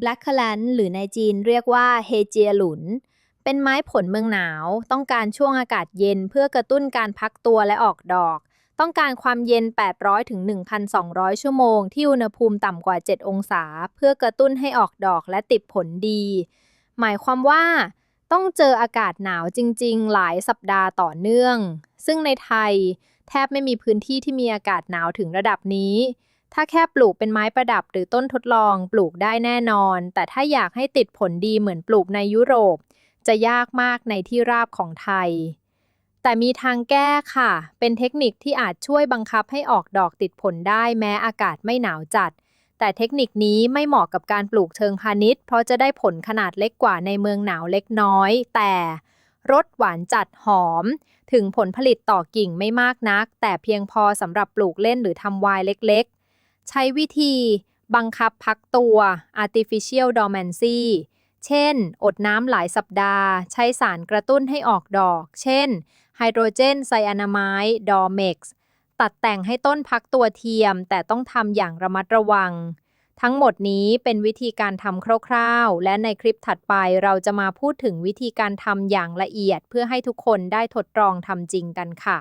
Black c a l a n หรือในจีนเรียกว่าเฮเจียหลุน เป็นไม้ผลเมืองหนาว ต้องการช่วงอากาศเย็นเพื่อกระตุ้นการพักตัวและออกดอก ต้องการความเย็น 800ถึง1,200 ชั่วโมง ที่อุณหภูมิต่ำกว่า 7 องศา เพื่อกระตุ้นให้ออกดอกและติดผลดี หมายความว่า ต้องเจออากาศหนาวจริง ๆ หลายสัปดาห์ต่อเนื่อง ซึ่งในไทย แทบไม่มีพื้นที่ที่มีอากาศหนาวถึงระดับนี้ ถ้าแค่ปลูกเป็นไม้ประดับหรือต้นทดลองปลูกได้แน่นอน แต่ถ้าอยากให้ติดผลดีเหมือนปลูกในยุโรป จะยากมากในที่ราบของไทย แต่มีทางแก้ค่ะ เป็นเทคนิคที่อาจช่วยบังคับให้ออกดอกติดผลได้แม้อากาศไม่หนาวจัด แต่เทคนิคนี้ไม่เหมาะกับการปลูกเชิงพาณิชย์ เพราะจะได้ผลขนาดเล็กกว่าในเมืองหนาวเล็กน้อย แต่รสหวานจัดหอม ถึงผลผลิตต่อกิ่งไม่มากนัก แต่เพียงพอสำหรับปลูกเล่นหรือทำไวน์เล็ก ใช้วิธีบังคับพักตัว artificial dormancy เช่น อดน้ำหลายสัปดาห์ ใช้สารกระตุ้นให้ออกดอก เช่น ไฮโดรเจนไซยานาไมด์ดอเม็กซ์ตัดแต่งให้ต้นพักตัวเทียม แต่ต้องทำอย่างระมัดระวัง ทั้งหมดนี้เป็นวิธีการทำคร่าวๆ และในคลิปถัดไปเราจะมาพูดถึงวิธีการทำอย่างละเอียด เพื่อให้ทุกคนได้ทดลองทำจริงกันค่ะ